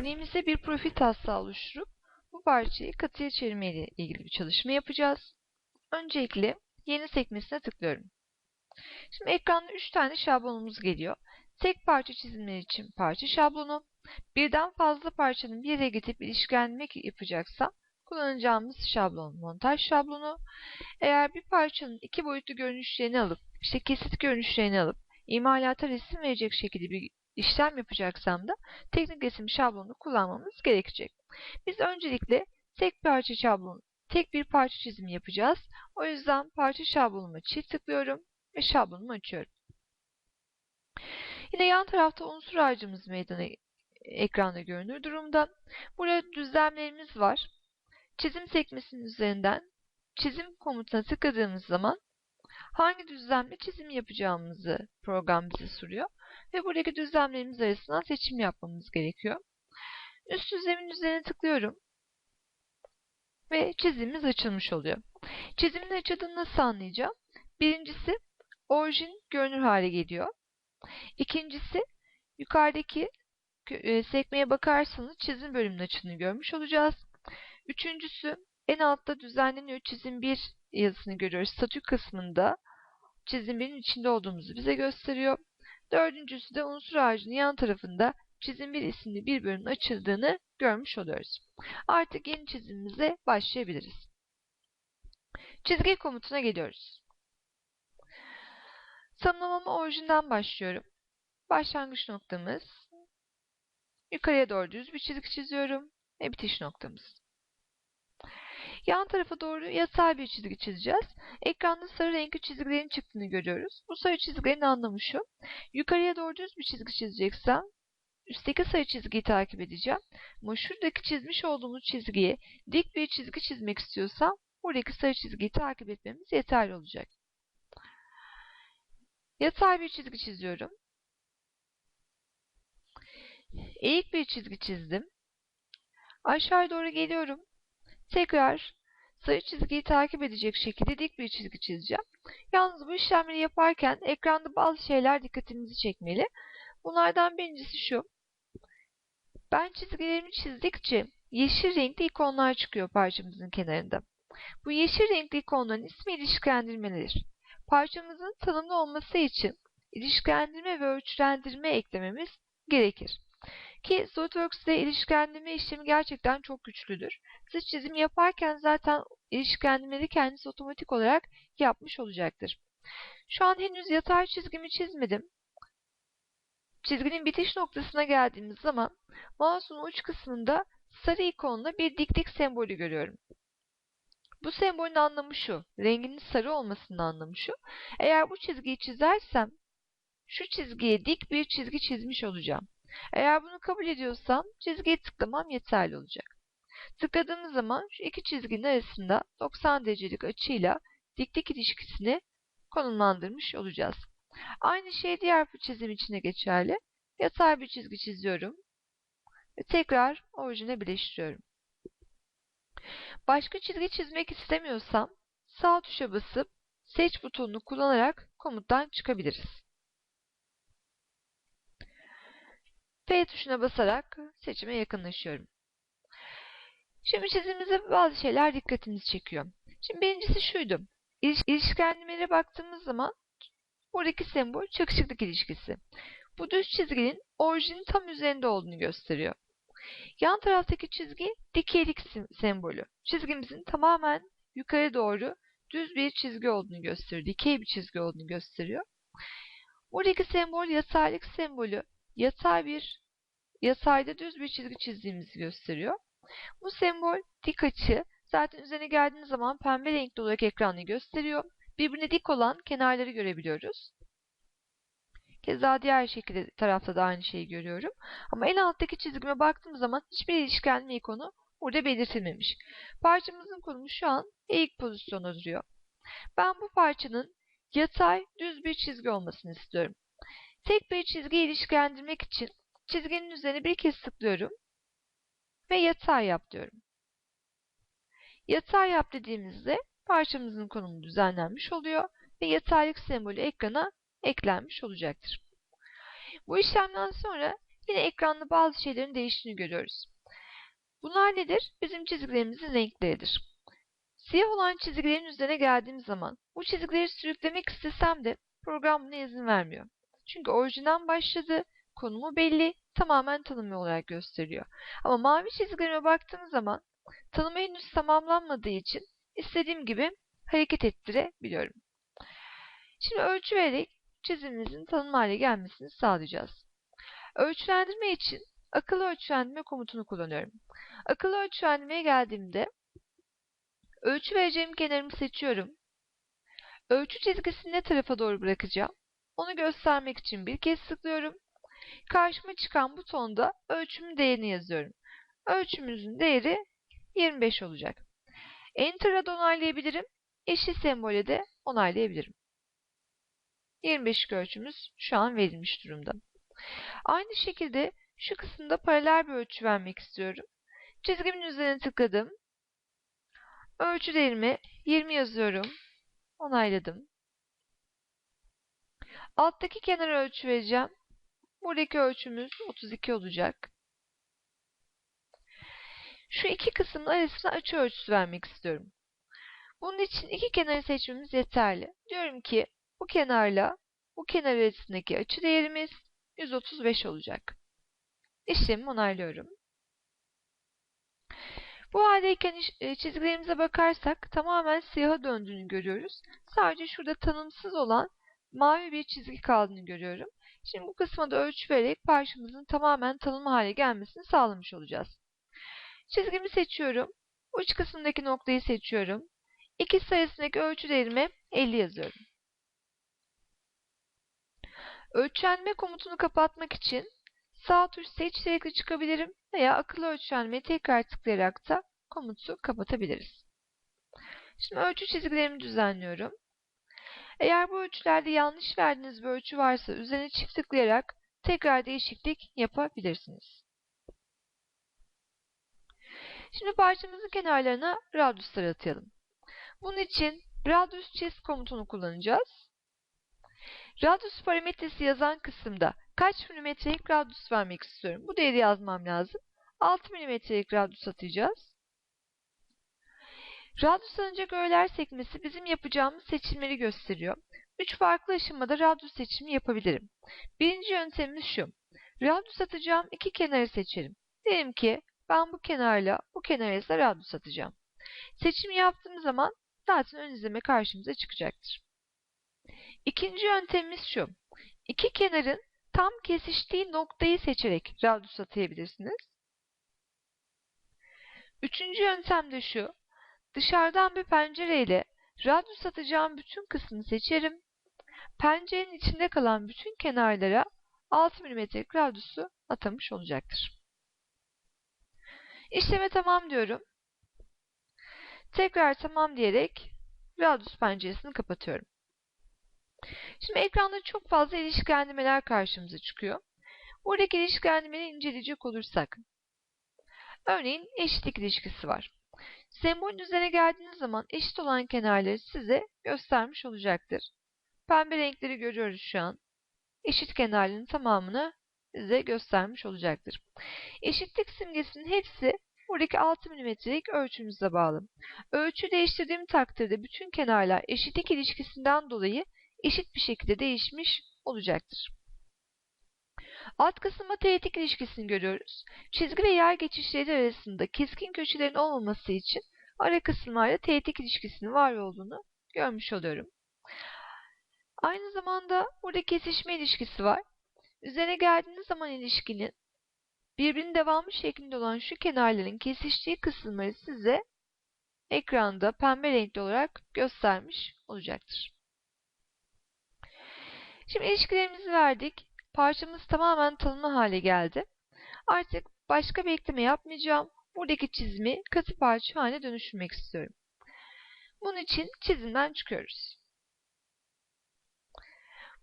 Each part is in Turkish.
Örneğimizde bir profil taslağı oluşturup bu parçayı katıya çevirme ile ilgili bir çalışma yapacağız. Öncelikle yeni sekmesine tıklıyorum. Şimdi ekranda 3 tane şablonumuz geliyor. Tek parça çizimler için parça şablonu, birden fazla parçanın bir yere getirip ilişkilendirmek yapacaksa kullanacağımız şablon montaj şablonu. Eğer bir parçanın iki boyutlu görünüşlerini alıp, işte kesit görünüşlerini alıp, imalata resim verecek şekilde bir işlem yapacaksam da teknik resim şablonu kullanmamız gerekecek. Biz öncelikle tek parça şablon, tek bir parça çizimi yapacağız. O yüzden parça şablonuma çift tıklıyorum ve şablonumu açıyorum. Yine yan tarafta unsur ağacımız meydana ekranda görünür durumda. Burada düzlemlerimiz var. Çizim sekmesinin üzerinden çizim komutuna tıkladığımız zaman hangi düzlemle çizim yapacağımızı program bize soruyor. Ve buradaki düzlemlerimiz arasından seçim yapmamız gerekiyor. Üst düzlemin üzerine tıklıyorum. Ve çizimimiz açılmış oluyor. Çizimin açıldığını nasıl anlayacağım? Birincisi orijin görünür hale geliyor. İkincisi yukarıdaki e, sekmeye bakarsanız çizim bölümünün açıldığını görmüş olacağız. Üçüncüsü en altta düzenleniyor çizim 1 yazısını görüyoruz. Statü kısmında çizim 1'in içinde olduğumuzu bize gösteriyor. Dördüncüsü de unsur ağacının yan tarafında çizim 1 isimli bir bölümün açıldığını görmüş oluyoruz. Artık yeni çizimimize başlayabiliriz. Çizgi komutuna geliyoruz. Tanımlamama orijinden başlıyorum. Başlangıç noktamız. Yukarıya doğru düz bir çizgi çiziyorum ve bitiş noktamız. Yan tarafa doğru yatay bir çizgi çizeceğiz. Ekranda sarı renkli çizgilerin çıktığını görüyoruz. Bu sarı çizgilerin anlamı şu. Yukarıya doğru düz bir çizgi çizeceksem üstteki sarı çizgiyi takip edeceğim. Ama şuradaki çizmiş olduğumuz çizgiye dik bir çizgi çizmek istiyorsam buradaki sarı çizgiyi takip etmemiz yeterli olacak. Yatay bir çizgi çiziyorum. Eğik bir çizgi çizdim. Aşağı doğru geliyorum. Tekrar sarı çizgiyi takip edecek şekilde dik bir çizgi çizeceğim. Yalnız bu işlemleri yaparken ekranda bazı şeyler dikkatinizi çekmeli. Bunlardan birincisi şu. Ben çizgilerimi çizdikçe yeşil renkli ikonlar çıkıyor parçamızın kenarında. Bu yeşil renkli ikonların ismi ilişkilendirmeler. Parçamızın tanımlı olması için ilişkilendirme ve ölçülendirme eklememiz gerekir. Ki SolidWorks'te ilişkilendirme işlemi gerçekten çok güçlüdür. Siz çizim yaparken zaten ilişkilendirmeleri kendisi otomatik olarak yapmış olacaktır. Şu an henüz yatay çizgimi çizmedim. Çizginin bitiş noktasına geldiğimiz zaman mouse'un uç kısmında sarı ikonla bir diklik sembolü görüyorum. Bu sembolün anlamı şu, renginin sarı olmasının anlamı şu. Eğer bu çizgiyi çizersem şu çizgiye dik bir çizgi çizmiş olacağım. Eğer bunu kabul ediyorsam çizgiye tıklamam yeterli olacak. Tıkladığımız zaman şu iki çizginin arasında 90 derecelik açıyla diklik ilişkisini konumlandırmış olacağız. Aynı şey diğer çizim için de geçerli. Yatay bir çizgi çiziyorum ve tekrar orijine birleştiriyorum. Başka çizgi çizmek istemiyorsam sağ tuşa basıp seç butonunu kullanarak komuttan çıkabiliriz. F tuşuna basarak seçime yakınlaşıyorum. Şimdi çizimimizde bazı şeyler dikkatimizi çekiyor. Şimdi birincisi şuydu. İliş ilişkilendirmelere baktığımız zaman buradaki sembol çakışıklık ilişkisi. Bu düz çizginin orijinin tam üzerinde olduğunu gösteriyor. Yan taraftaki çizgi dikeylik sembolü. Çizgimizin tamamen yukarı doğru düz bir çizgi olduğunu gösteriyor. Dikey bir çizgi olduğunu gösteriyor. Buradaki sembol yataylık sembolü. Yatay bir yatayda düz bir çizgi çizdiğimizi gösteriyor. Bu sembol dik açı. Zaten üzerine geldiğimiz zaman pembe renkli olarak ekranı gösteriyor. Birbirine dik olan kenarları görebiliyoruz. Keza diğer şekilde tarafta da aynı şeyi görüyorum. Ama en alttaki çizgime baktığım zaman hiçbir ilişkilenme ikonu burada belirtilmemiş. Parçamızın konumu şu an eğik pozisyonda duruyor. Ben bu parçanın yatay düz bir çizgi olmasını istiyorum. Tek bir çizgiyi ilişkilendirmek için çizginin üzerine bir kez tıklıyorum ve yatay yap diyorum. Yatay yap dediğimizde parçamızın konumu düzenlenmiş oluyor ve yataylık sembolü ekrana eklenmiş olacaktır. Bu işlemden sonra yine ekranda bazı şeylerin değiştiğini görüyoruz. Bunlar nedir? Bizim çizgilerimizin renkleridir. Siyah olan çizgilerin üzerine geldiğim zaman bu çizgileri sürüklemek istesem de program buna izin vermiyor. Çünkü orijinden başladı, konumu belli, tamamen tanımlı olarak gösteriyor. Ama mavi çizgilerime baktığım zaman tanımı henüz tamamlanmadığı için istediğim gibi hareket ettirebiliyorum. Şimdi ölçü vererek çizimimizin tanımlı hale gelmesini sağlayacağız. Ölçülendirme için akıllı ölçülendirme komutunu kullanıyorum. Akıllı ölçülendirmeye geldiğimde ölçü vereceğim kenarımı seçiyorum. Ölçü çizgisini ne tarafa doğru bırakacağım? Onu göstermek için bir kez tıklıyorum. Karşıma çıkan butonda ölçümün değerini yazıyorum. Ölçümümüzün değeri 25 olacak. Enter'a da onaylayabilirim. Eşit sembole de onaylayabilirim. 25 ölçümüz şu an verilmiş durumda. Aynı şekilde şu kısımda paralel bir ölçü vermek istiyorum. Çizgimin üzerine tıkladım. Ölçü değerimi 20 yazıyorum. Onayladım. Alttaki kenara ölçü vereceğim. Buradaki ölçümüz 32 olacak. Şu iki kısmın arasına açı ölçüsü vermek istiyorum. Bunun için iki kenarı seçmemiz yeterli. Diyorum ki bu kenarla bu kenar arasındaki açı değerimiz 135 olacak. İşlemi onaylıyorum. Bu haldeyken e, çizgilerimize bakarsak tamamen siyaha döndüğünü görüyoruz. Sadece şurada tanımsız olan mavi bir çizgi kaldığını görüyorum. Şimdi bu kısma da ölçü vererek parçamızın tamamen tanımlı hale gelmesini sağlamış olacağız. Çizgimi seçiyorum. Uç kısımdaki noktayı seçiyorum. İkisi arasındaki ölçü değerime 50 yazıyorum. Ölçenme komutunu kapatmak için sağ tuş seç sürekli çıkabilirim veya akıllı ölçenmeye tekrar tıklayarak da komutu kapatabiliriz. Şimdi ölçü çizgilerimi düzenliyorum. Eğer bu ölçülerde yanlış verdiğiniz bir ölçü varsa üzerine çift tıklayarak tekrar değişiklik yapabilirsiniz. Şimdi parçamızın kenarlarına radiuslar atayalım. Bunun için radius çiz komutunu kullanacağız. Radius parametresi yazan kısımda kaç milimetrelik radius vermek istiyorum. Bu değeri yazmam lazım. 6 milimetrelik radius atacağız. Radius alınacak öğeler sekmesi bizim yapacağımız seçimleri gösteriyor. Üç farklı aşamada radius seçimi yapabilirim. Birinci yöntemimiz şu. Radius atacağım iki kenarı seçerim. Diyelim ki ben bu kenarla bu kenar arasında radius atacağım. Seçimi yaptığım zaman zaten ön izleme karşımıza çıkacaktır. İkinci yöntemimiz şu. İki kenarın tam kesiştiği noktayı seçerek radius atayabilirsiniz. Üçüncü yöntem de şu. Dışarıdan bir pencereyle radius atacağım bütün kısmı seçerim. Pencerenin içinde kalan bütün kenarlara 6 mm radiusu atamış olacaktır. İşleme tamam diyorum. Tekrar tamam diyerek radius penceresini kapatıyorum. Şimdi ekranda çok fazla ilişkilendirmeler karşımıza çıkıyor. Buradaki ilişkilendirmeleri inceleyecek olursak. Örneğin eşitlik ilişkisi var. Sembolün üzerine geldiğiniz zaman eşit olan kenarları size göstermiş olacaktır. Pembe renkleri görüyoruz şu an. Eşit kenarların tamamını size göstermiş olacaktır. Eşitlik simgesinin hepsi buradaki 6 mm'lik ölçümüze bağlı. Ölçü değiştirdiğim takdirde bütün kenarlar eşitlik ilişkisinden dolayı eşit bir şekilde değişmiş olacaktır. Alt kısımda teğetik ilişkisini görüyoruz. Çizgi ve yer geçişleri arasında keskin köşelerin olmaması için ara kısımlarda teğetik ilişkisinin var olduğunu görmüş oluyorum. Aynı zamanda burada kesişme ilişkisi var. Üzerine geldiğiniz zaman ilişkinin birbirinin devamı şeklinde olan şu kenarların kesiştiği kısımları size ekranda pembe renkli olarak göstermiş olacaktır. Şimdi ilişkilerimizi verdik. Parçamız tamamen tanımlı hale geldi. Artık başka bir ekleme yapmayacağım. Buradaki çizimi katı parça haline dönüştürmek istiyorum. Bunun için çizimden çıkıyoruz.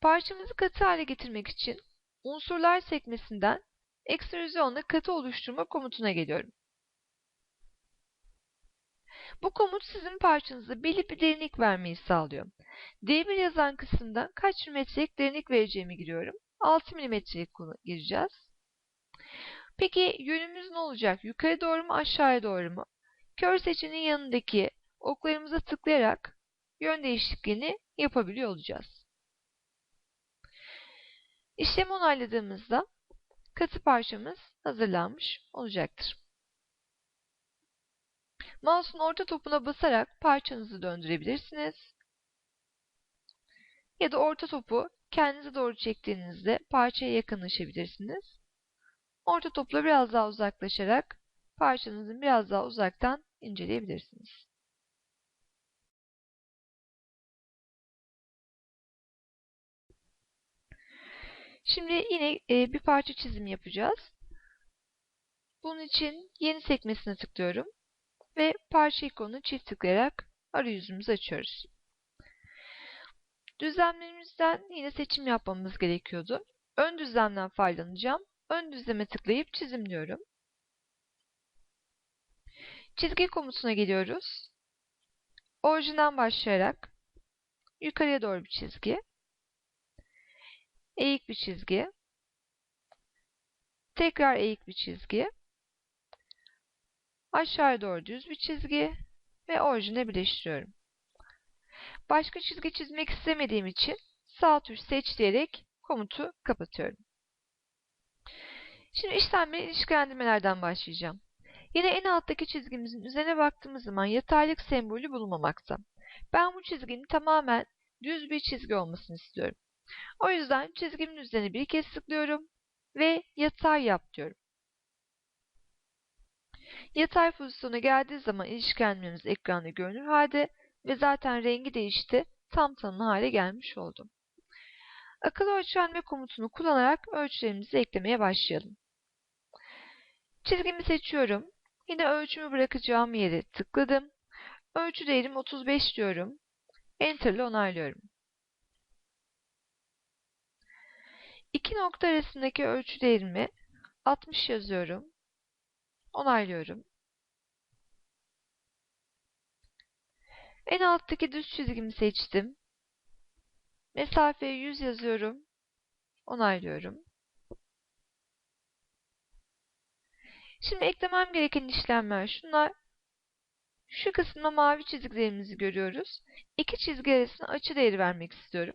Parçamızı katı hale getirmek için unsurlar sekmesinden ekstrüzyonla katı oluşturma komutuna geliyorum. Bu komut sizin parçanıza belli bir derinlik vermeyi sağlıyor. D1 yazan kısımda kaç milimetrelik derinlik vereceğimi giriyorum. 6 milimetrelik gireceğiz. Peki yönümüz ne olacak? Yukarı doğru mu aşağıya doğru mu? Kör seçeneğin yanındaki oklarımıza tıklayarak yön değişikliğini yapabiliyor olacağız. İşlemi onayladığımızda katı parçamız hazırlanmış olacaktır. Mouse'un orta topuna basarak parçanızı döndürebilirsiniz. Ya da orta topu kendinize doğru çektiğinizde parçaya yakınlaşabilirsiniz. Orta topla biraz daha uzaklaşarak parçanızı biraz daha uzaktan inceleyebilirsiniz. Şimdi yine e, bir parça çizim yapacağız. Bunun için yeni sekmesine tıklıyorum ve parça ikonunu çift tıklayarak arayüzümüzü açıyoruz. Düzlemlerimizden yine seçim yapmamız gerekiyordu. Ön düzlemden faydalanacağım. Ön düzleme tıklayıp çizimliyorum. Çizgi komutuna geliyoruz. Orijinden başlayarak yukarıya doğru bir çizgi, eğik bir çizgi, tekrar eğik bir çizgi, aşağıya doğru düz bir çizgi ve orijine birleştiriyorum. Başka çizgi çizmek istemediğim için sağ tuş seç diyerek komutu kapatıyorum. Şimdi işlemleri ilişkilendirmelerden başlayacağım. Yine en alttaki çizgimizin üzerine baktığımız zaman yataylık sembolü bulunmamakta. Ben bu çizginin tamamen düz bir çizgi olmasını istiyorum. O yüzden çizgimin üzerine bir kez tıklıyorum ve yatay yap diyorum. Yatay pozisyona geldiği zaman ilişkilendirmemiz ekranda görünür halde ve zaten rengi değişti, tam tanımlı hale gelmiş oldu. Akıllı ölçenme komutunu kullanarak ölçülerimizi eklemeye başlayalım. Çizgimi seçiyorum. Yine ölçümü bırakacağım yere tıkladım. Ölçü değerim 35 diyorum. Enter ile onaylıyorum. İki nokta arasındaki ölçü değerimi 60 yazıyorum. Onaylıyorum. En alttaki düz çizgimi seçtim. Mesafeye 100 yazıyorum. Onaylıyorum. Şimdi eklemem gereken işlemler şunlar. Şu kısımda mavi çizgilerimizi görüyoruz. İki çizgi arasına açı değeri vermek istiyorum.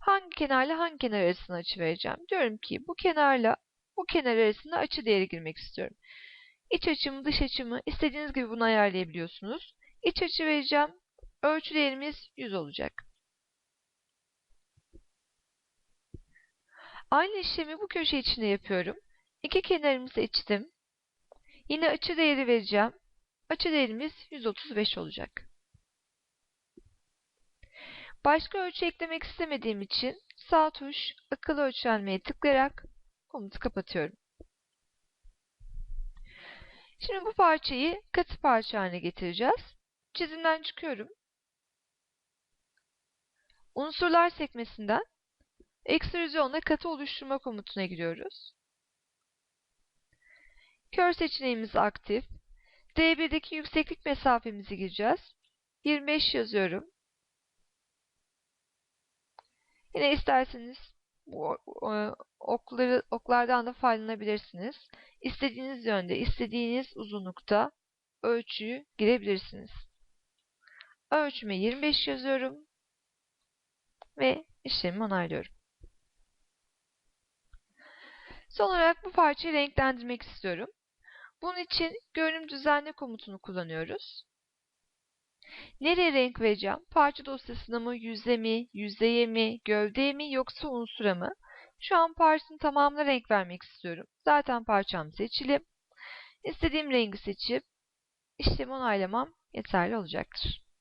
Hangi kenarla hangi kenar arasında açı vereceğim? Diyorum ki bu kenarla bu kenar arasında açı değeri girmek istiyorum. İç açımı, dış açımı istediğiniz gibi bunu ayarlayabiliyorsunuz. İç açı vereceğim. Ölçü değerimiz 100 olacak. Aynı işlemi bu köşe içinde yapıyorum. İki kenarımı seçtim. Yine açı değeri vereceğim. Açı değerimiz 135 olacak. Başka ölçü eklemek istemediğim için sağ tuş akıllı ölçenmeye tıklayarak komutu kapatıyorum. Şimdi bu parçayı katı parça haline getireceğiz. Çizimden çıkıyorum. Unsurlar sekmesinden ekstrüzyonla katı oluşturma komutuna giriyoruz. Kör seçeneğimiz aktif. D1'deki yükseklik mesafemizi gireceğiz. 25 yazıyorum. Yine isterseniz bu okları, oklardan da faydalanabilirsiniz. İstediğiniz yönde, istediğiniz uzunlukta ölçüyü girebilirsiniz. Ölçüme 25 yazıyorum ve işlemi onaylıyorum. Son olarak bu parçayı renklendirmek istiyorum. Bunun için görünüm düzenle komutunu kullanıyoruz. Nereye renk vereceğim? Parça dosyasına mı, yüze mi, yüzeye mi, gövdeye mi yoksa unsura mı? Şu an parçanın tamamına renk vermek istiyorum. Zaten parçam seçili. İstediğim rengi seçip işlemi onaylamam yeterli olacaktır.